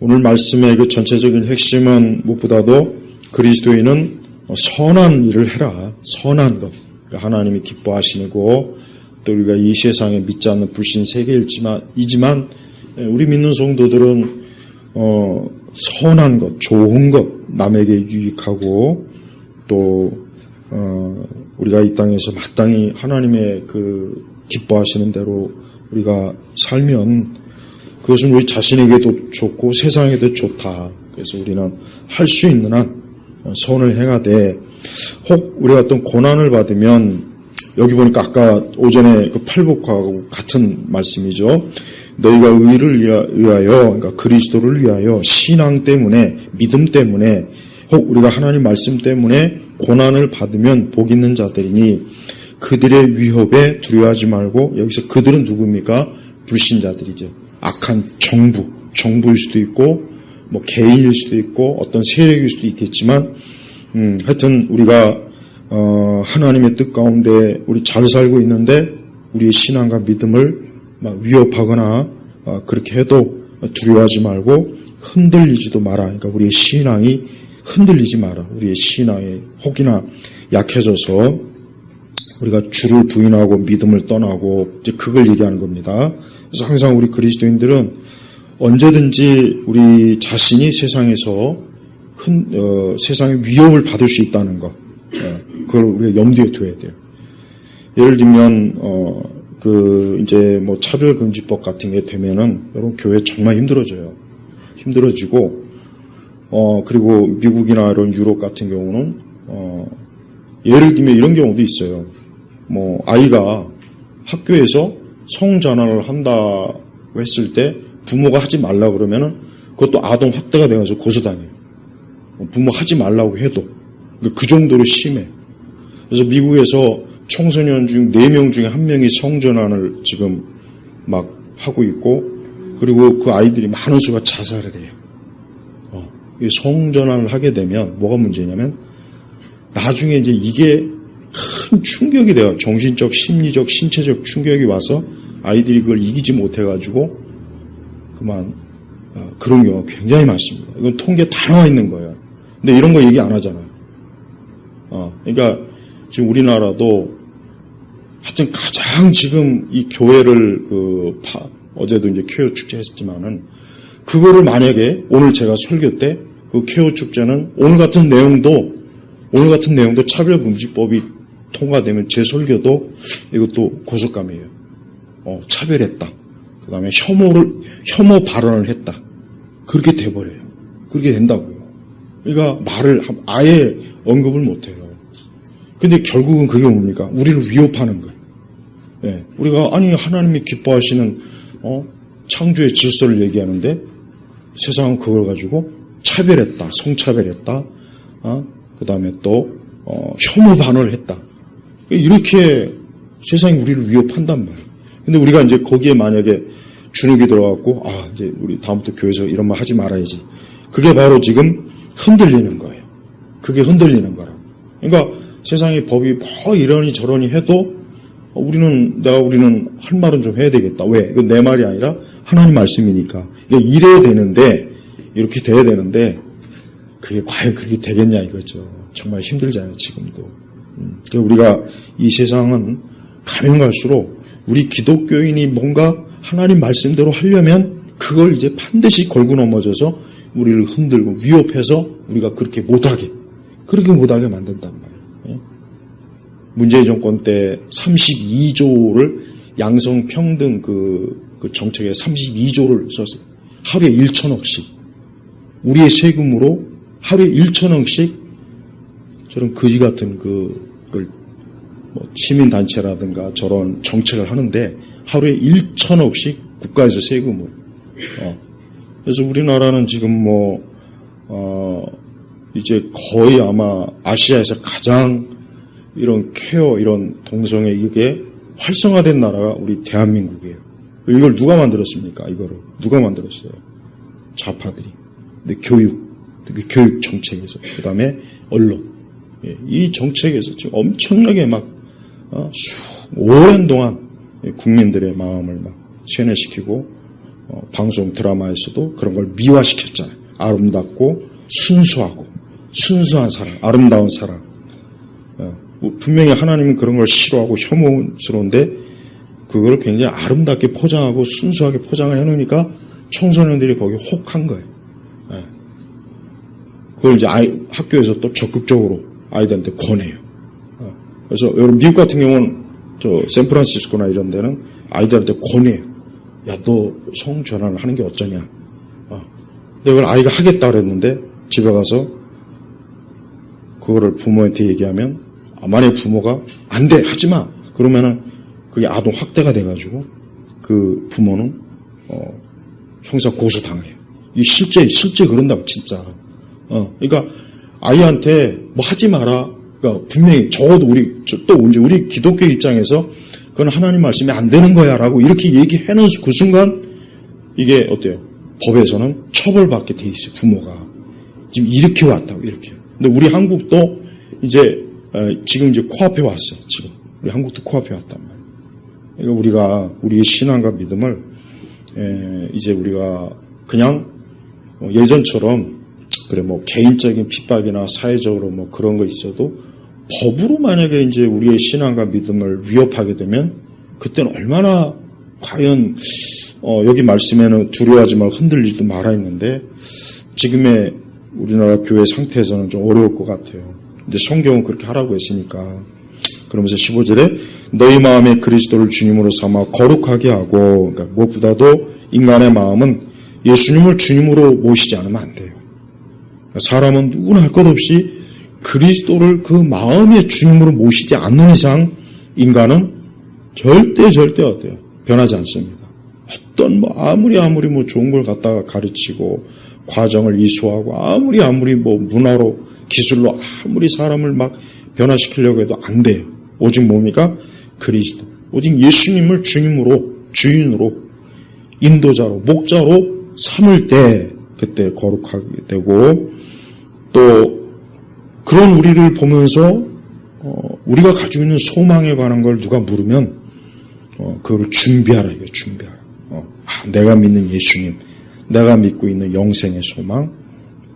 오늘 말씀의 그 전체적인 핵심은 무엇보다도 그리스도인은 선한 일을 해라. 선한 것. 그러니까 하나님이 기뻐하시고 또 우리가 이 세상에 믿지 않는 불신 세계이지만 이지만 우리 믿는 성도들은 어, 선한 것, 좋은 것, 남에게 유익하고 또 어, 우리가 이 땅에서 마땅히 하나님의 그 기뻐하시는 대로 우리가 살면 그것은 우리 자신에게도 좋고 세상에도 좋다. 그래서 우리는 할 수 있는 한 선을 행하되 혹 우리가 어떤 고난을 받으면 여기 보니까 아까 오전에 그 팔복하고 같은 말씀이죠. 너희가 의를 위하여, 그러니까 그리스도를 위하여 신앙 때문에 믿음 때문에 혹 우리가 하나님 말씀 때문에 고난을 받으면 복 있는 자들이니 그들의 위협에 두려워하지 말고 여기서 그들은 누굽니까? 불신자들이죠. 악한 정부, 정부일 수도 있고 뭐 개인일 수도 있고 어떤 세력일 수도 있겠지만 음, 하여튼 우리가 어, 하나님의 뜻 가운데 우리 잘 살고 있는데 우리의 신앙과 믿음을 막 위협하거나 어, 그렇게 해도 두려워하지 말고 흔들리지도 마라. 그러니까 우리의 신앙이 흔들리지 마라. 우리의 신앙이 혹이나 약해져서 우리가 주를 부인하고 믿음을 떠나고 이제 그걸 얘기하는 겁니다. 그래서 항상 우리 그리스도인들은 언제든지 우리 자신이 세상에서 큰 어, 세상의 위협을 받을 수 있다는 것, 예, 그걸 우리가 염두에 둬야 돼요. 예를 들면 어, 그 이제 뭐 차별금지법 같은 게 되면은 여러분 교회 정말 힘들어져요. 힘들어지고 어 그리고 미국이나 이런 유럽 같은 경우는 어 예를 들면 이런 경우도 있어요. 뭐 아이가 학교에서 성전환을 한다고 했을 때 부모가 하지 말라 그러면은 그것도 아동 학대가 돼가지고 고소당해요. 부모 하지 말라고 해도 그 정도로 심해. 그래서 미국에서 청소년 중 4명 중에 1명이 성전환을 지금 막 하고 있고 그리고 그 아이들이 많은 수가 자살을 해요. 어, 성전환을 하게 되면 뭐가 문제냐면 나중에 이제 이게 큰 충격이 돼요. 정신적, 심리적, 신체적 충격이 와서 아이들이 그걸 이기지 못해가지고 그만 어, 그런 경우가 굉장히 많습니다. 이건 통계 다 나와 있는 거예요. 근데 이런 거 얘기 안 하잖아요. 어, 그러니까 지금 우리나라도 하여튼 가장 지금 이 교회를 그 파, 어제도 이제 쾌요 축제 했지만은 그거를 만약에 오늘 제가 설교 때 그 쾌요 축제는 오늘 같은 내용도 오늘 같은 내용도 차별금지법이 통과되면 제 설교도 이것도 고속감이에요. 어, 차별했다. 그 다음에 혐오를, 혐오 발언을 했다. 그렇게 돼버려요. 그렇게 된다고요. 그러니까 말을 아예 언급을 못해요. 근데 결국은 그게 뭡니까? 우리를 위협하는 거예요. 예, 우리가 아니 하나님이 기뻐하시는 어, 창조의 질서를 얘기하는데 세상은 그걸 가지고 차별했다, 성차별했다, 어, 그 다음에 또 어, 혐오 반응을 했다. 이렇게 세상이 우리를 위협한단 말이에요. 근데 우리가 이제 거기에 만약에 주눅이 들어갖고 아 이제 우리 다음부터 교회에서 이런 말 하지 말아야지. 그게 바로 지금 흔들리는 거예요. 그게 흔들리는 거라. 그러니까 세상의 법이 뭐 이러니 저러니 해도 우리는 내가 우리는 할 말은 좀 해야 되겠다. 왜? 이건 내 말이 아니라 하나님 말씀이니까. 그러니까 이래야 되는데 이렇게 돼야 되는데 그게 과연 그렇게 되겠냐 이거죠. 정말 힘들잖아요 지금도. 음, 그러니까 우리가 이 세상은 가면 갈수록 우리 기독교인이 뭔가 하나님 말씀대로 하려면 그걸 이제 반드시 걸고 넘어져서 우리를 흔들고 위협해서 우리가 그렇게 못하게 그렇게 못하게 만든단 말이에요. 예? 문재인 정권 때 32조를 양성평등 그, 그 정책에 32조를 썼어요. 하루에 1천억씩. 우리의 세금으로 하루에 1천억씩 저런 거지 같은 그를 뭐 시민단체라든가 저런 정책을 하는데 하루에 1천억씩 국가에서 세금을. 어. 그래서 우리나라는 지금 뭐, 어, 이제 거의 아마 아시아에서 가장 이런 케어, 이런 동성애 이게 활성화된 나라가 우리 대한민국이에요. 이걸 누가 만들었습니까? 이거를. 누가 만들었어요? 좌파들이. 근데 교육, 교육 정책에서. 그 다음에 언론. 예, 이 정책에서 지금 엄청나게 막, 어, 수, 오랜 동안 국민들의 마음을 막 세뇌시키고, 어, 방송 드라마에서도 그런 걸 미화시켰잖아요. 아름답고 순수하고 순수한 사랑, 아름다운 사랑. 어, 뭐 분명히 하나님은 그런 걸 싫어하고 혐오스러운데 그걸 굉장히 아름답게 포장하고 순수하게 포장을 해놓으니까 청소년들이 거기 혹한 거예요. 예. 그걸 이제 학교에서 또 적극적으로 아이들한테 권해요. 어. 그래서 여러분 미국 같은 경우는 저 샌프란시스코나 이런 데는 아이들한테 권해요. 야, 너 성 전환을 하는 게 어쩌냐. 어. 근데 그걸 아이가 하겠다 그랬는데 집에 가서 그거를 부모한테 얘기하면 아, 만약에 부모가 안 돼, 하지 마. 그러면은 그게 아동 학대가 돼가지고 그 부모는 어, 형사 고소 당해요. 이 실제 실제 그런다고 진짜. 어, 그러니까 아이한테 뭐 하지 마라. 그러니까 분명히 적어도 우리 저또 이제 우리 기독교 입장에서 그건 하나님 말씀이 안 되는 거야라고 이렇게 얘기해놓은 그 순간 이게 어때요? 법에서는 처벌받게 돼 있어요. 부모가 지금 이렇게 왔다고 이렇게. 근데 우리 한국도 이제 어, 지금 이제 코앞에 왔어요. 지금 우리 한국도 코앞에 왔단 말이에요. 그러니까 우리가 우리의 신앙과 믿음을 에, 이제 우리가 그냥 어, 예전처럼 그래 뭐 개인적인 핍박이나 사회적으로 뭐 그런 거 있어도 법으로 만약에 이제 우리의 신앙과 믿음을 위협하게 되면 그때는 얼마나 과연 어, 여기 말씀에는 두려워하지 말고 흔들리지도 말아 했는데 지금의 우리나라 교회 상태에서는 좀 어려울 것 같아요. 근데 성경은 그렇게 하라고 했으니까 그러면서 15절에 너희 마음에 그리스도를 주님으로 삼아 거룩하게 하고 그러니까 무엇보다도 인간의 마음은 예수님을 주님으로 모시지 않으면 안 돼요. 사람은 누구나 할 것 없이 그리스도를 그 마음의 주님으로 모시지 않는 이상 인간은 절대 절대 어때요? 변하지 않습니다. 어떤 뭐 아무리 아무리 뭐 좋은 걸 갖다가 가르치고 과정을 이수하고 아무리 아무리 뭐 문화로 기술로 아무리 사람을 막 변화시키려고 해도 안 돼요. 오직 뭡니까? 그리스도. 오직 예수님을 주님으로 주인으로 인도자로 목자로 삼을 때 그때 거룩하게 되고 또 그런 우리를 보면서 어, 우리가 가지고 있는 소망에 관한 걸 누가 물으면 어, 그걸 준비하라 이거 준비하라. 어, 아, 내가 믿는 예수님, 내가 믿고 있는 영생의 소망,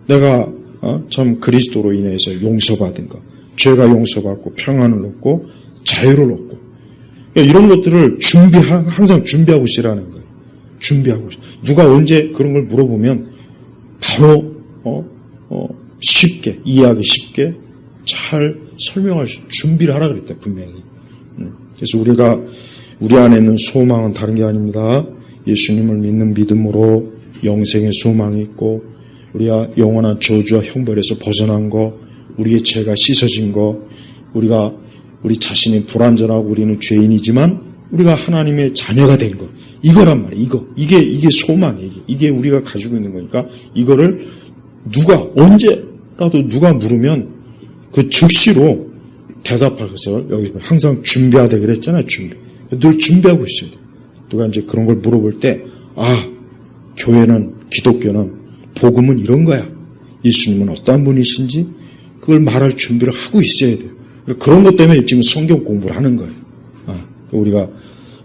내가 어, 참 그리스도로 인해서 용서받은 것, 죄가 용서받고 평안을 얻고 자유를 얻고 그러니까 이런 것들을 준비 항상 준비하고 있으라는 거예요. 준비하고 있어. 누가 언제 그런 걸 물어보면 바로 어, 어, 쉽게 이해하기 쉽게 잘 설명할 수 준비를 하라 그랬다 분명히. 음, 그래서 우리가 우리 안에 있는 소망은 다른 게 아닙니다. 예수님을 믿는 믿음으로 영생의 소망이 있고 우리가 영원한 저주와 형벌에서 벗어난 거, 우리의 죄가 씻어진 거, 우리가 우리 자신이 불완전하고 우리는 죄인이지만 우리가 하나님의 자녀가 된 것. 이거란 말이에요. 이거. 이게 이게 소망이에요. 이게. 이게 우리가 가지고 있는 거니까 이거를 누가 언제라도 누가 물으면 그 즉시로 대답할 것을 여기 항상 준비하다 그랬잖아요. 준비. 늘 준비하고 있어야 돼. 누가 이제 그런 걸 물어볼 때, 아, 교회는, 기독교는, 복음은 이런 거야. 예수님은 어떠한 분이신지, 그걸 말할 준비를 하고 있어야 돼요. 그런 것 때문에 지금 성경 공부를 하는 거예요. 아, 우리가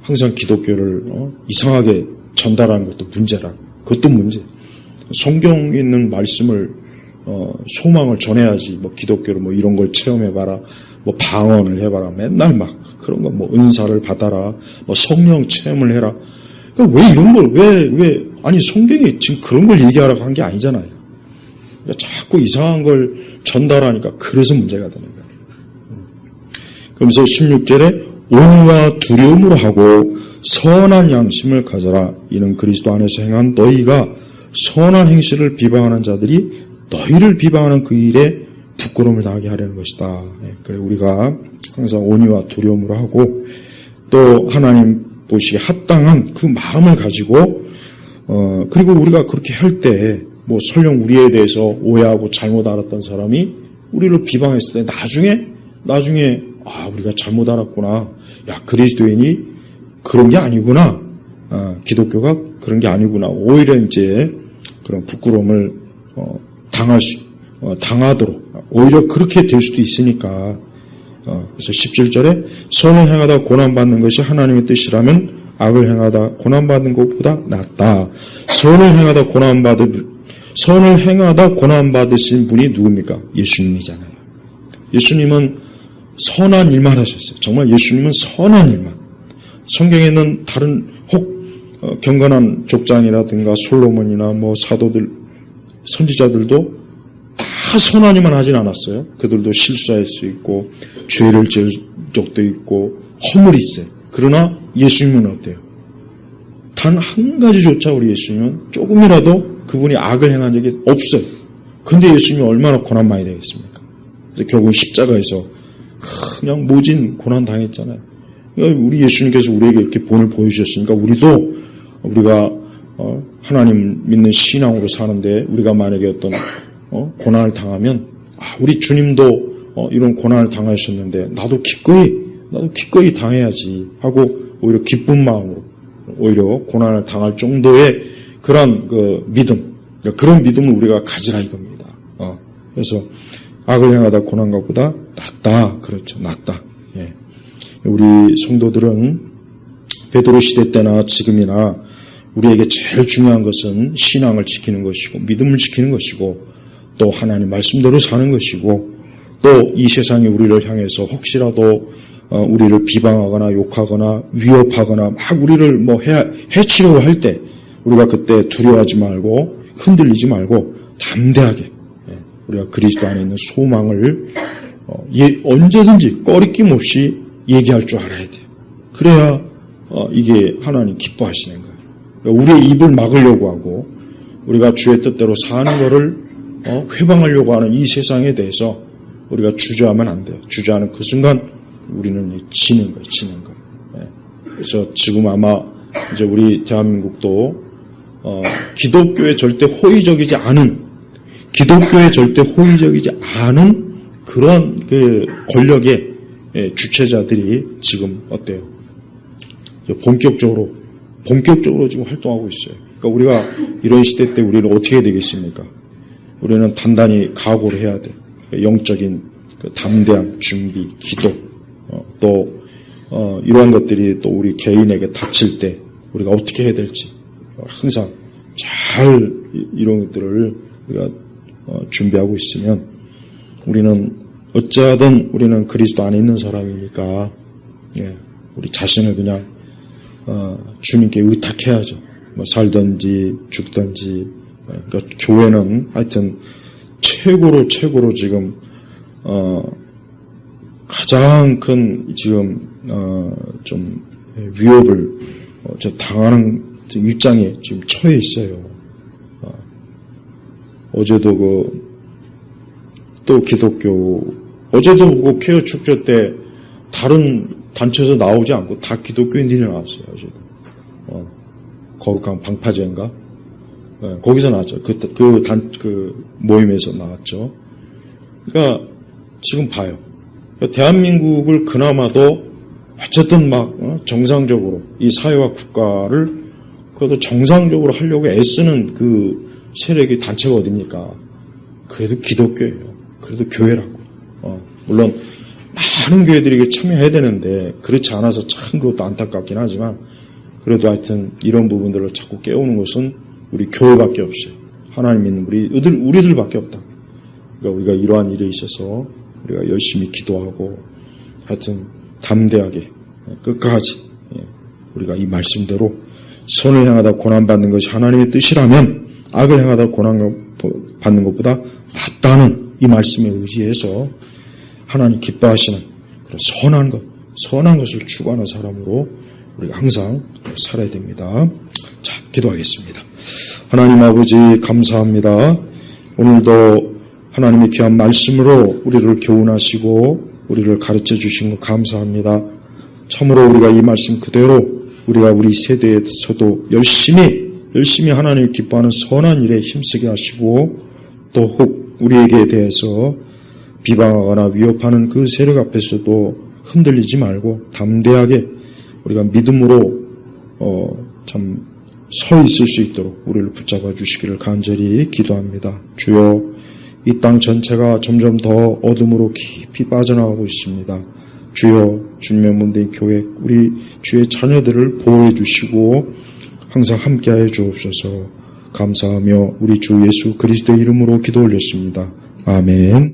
항상 기독교를 어, 이상하게 전달하는 것도 문제라. 그것도 문제. 성경에 있는 말씀을 어, 소망을 전해야지. 뭐 기독교로 뭐 이런 걸 체험해봐라. 뭐 방언을 해봐라. 맨날 막 그런 거 뭐 은사를 받아라. 뭐 성령 체험을 해라. 그러니까 왜 이런 걸 왜 왜 아니 성경이 지금 그런 걸 얘기하라고 한 게 아니잖아요. 그러니까 자꾸 이상한 걸 전달하니까 그래서 문제가 되는 거예요. 그러면서 16절에 온유와 두려움으로 하고 선한 양심을 가져라. 이는 그리스도 안에서 행한 너희가 선한 행실을 비방하는 자들이 너희를 비방하는 그 일에 부끄러움을 당하게 하려는 것이다. 예, 그래 우리가 항상 온유와 두려움으로 하고 또 하나님 보시기에 합당한 그 마음을 가지고 어 그리고 우리가 그렇게 할 때 뭐 설령 우리에 대해서 오해하고 잘못 알았던 사람이 우리를 비방했을 때 나중에 나중에 아 우리가 잘못 알았구나. 야 그리스도인이 그런 게 아니구나. 아, 기독교가 그런 게 아니구나. 오히려 이제 그런 부끄러움을 어, 당할 수 어, 당하도록 오히려 그렇게 될 수도 있으니까 어, 그래서 17절에 선을 행하다 고난받는 것이 하나님의 뜻이라면 악을 행하다 고난받는 것보다 낫다. 선을 행하다 고난받을 선을 행하다 고난받으신 분이 누굽니까? 예수님이잖아요. 예수님은 선한 일만 하셨어요. 정말 예수님은 선한 일만. 성경에는 다른 혹 어, 경건한 족장이라든가 솔로몬이나 뭐 사도들 선지자들도 다 선한 일만 하진 않았어요. 그들도 실수할 수 있고 죄를 지을 적도 있고 허물이 있어요. 그러나 예수님은 어때요? 단 한 가지조차 우리 예수님은 조금이라도 그분이 악을 행한 적이 없어요. 근데 예수님이 얼마나 고난 많이 되겠습니까? 그래서 결국 십자가에서 그냥 모진 고난 당했잖아요. 우리 예수님께서 우리에게 이렇게 본을 보여주셨으니까 우리도 우리가 어, 하나님 믿는 신앙으로 사는데 우리가 만약에 어떤 어, 고난을 당하면 아, 우리 주님도 어, 이런 고난을 당하셨는데 나도 기꺼이 나도 기꺼이 당해야지 하고 오히려 기쁜 마음으로 오히려 고난을 당할 정도의 그런 그 믿음 그런 믿음을 우리가 가지라 이겁니다. 어, 그래서 악을 행하다 고난 것보다 낫다 그렇죠 낫다. 예. 우리 성도들은 베드로 시대 때나 지금이나 우리에게 제일 중요한 것은 신앙을 지키는 것이고 믿음을 지키는 것이고 또 하나님 말씀대로 사는 것이고 또 이 세상이 우리를 향해서 혹시라도 어, 우리를 비방하거나 욕하거나 위협하거나 막 우리를 뭐 해, 해치려고 할 때 우리가 그때 두려워하지 말고 흔들리지 말고 담대하게 예, 우리가 그리스도 안에 있는 소망을 어, 예, 언제든지 꺼리낌 없이 얘기할 줄 알아야 돼요. 그래야 어, 이게 하나님 기뻐하시는 거예요. 그러니까 우리의 입을 막으려고 하고 우리가 주의 뜻대로 사는 것을 어, 회방하려고 하는 이 세상에 대해서 우리가 주저하면 안 돼요. 주저하는 그 순간 우리는 지는 거예요. 지는 거예요. 예. 그래서 지금 아마 이제 우리 대한민국도 어, 기독교에 절대 호의적이지 않은 기독교에 절대 호의적이지 않은 그런 그 권력의 예, 주체자들이 지금 어때요? 본격적으로 본격적으로 지금 활동하고 있어요. 그러니까 우리가 이런 시대 때 우리는 어떻게 되겠습니까? 우리는 단단히 각오를 해야 돼. 영적인 그 담대함, 준비, 기도, 어, 또 어, 이러한 것들이 또 우리 개인에게 닥칠 때 우리가 어떻게 해야 될지 항상 잘 이런 것들을 우리가 어, 준비하고 있으면 우리는 어찌하든 우리는 그리스도 안에 있는 사람이니까 예, 우리 자신을 그냥 어, 주님께 의탁해야죠. 뭐 살든지 죽든지 예, 그러니까 교회는 하여튼 최고로 최고로 지금 어, 가장 큰 지금 어, 좀 위협을 어, 저 당하는 입장에 지금 처해 있어요. 어, 어제도 그 또 기독교 어제도 그 케어 축제 때 다른 단체에서 나오지 않고 다 기독교인들이 나왔어요. 어제도 어, 거룩한 방파제인가 네, 거기서 나왔죠. 그, 그 단, 그 모임에서 나왔죠. 그러니까 지금 봐요. 그러니까 대한민국을 그나마도 어쨌든 막 어, 정상적으로 이 사회와 국가를 그래도 정상적으로 하려고 애쓰는 그 세력이 단체가 어딥니까? 그래도 기독교예요. 그래도 교회라고. 어, 물론 많은 교회들이 참여해야 되는데 그렇지 않아서 참 그것도 안타깝긴 하지만 그래도 하여튼 이런 부분들을 자꾸 깨우는 것은 우리 교회밖에 없어요. 하나님 믿는 우리 우리들 우리들밖에 없다. 그러니까 우리가 이러한 일에 있어서 우리가 열심히 기도하고 하여튼 담대하게 끝까지 예, 우리가 이 말씀대로 선을 향하다 고난받는 것이 하나님의 뜻이라면 악을 향하다 고난 받는 것보다 낫다는 이 말씀에 의지해서 하나님 기뻐하시는 그런 선한 것, 선한 것을 추구하는 사람으로 우리가 항상 살아야 됩니다. 자, 기도하겠습니다. 하나님 아버지 감사합니다. 오늘도 하나님의 귀한 말씀으로 우리를 교훈하시고 우리를 가르쳐 주신 것 감사합니다. 참으로 우리가 이 말씀 그대로 우리가 우리 세대에서도 열심히 열심히 하나님을 기뻐하는 선한 일에 힘쓰게 하시고 또 혹 우리에게 대해서 비방하거나 위협하는 그 세력 앞에서도 흔들리지 말고 담대하게 우리가 믿음으로 어, 참 서 있을 수 있도록 우리를 붙잡아 주시기를 간절히 기도합니다. 주여 이 땅 전체가 점점 더 어둠으로 깊이 빠져나가고 있습니다. 주여 주님의 몸된 교회 우리 주의 자녀들을 보호해 주시고 항상 함께하여 주옵소서 감사하며 우리 주 예수 그리스도의 이름으로 기도 올렸습니다. 아멘.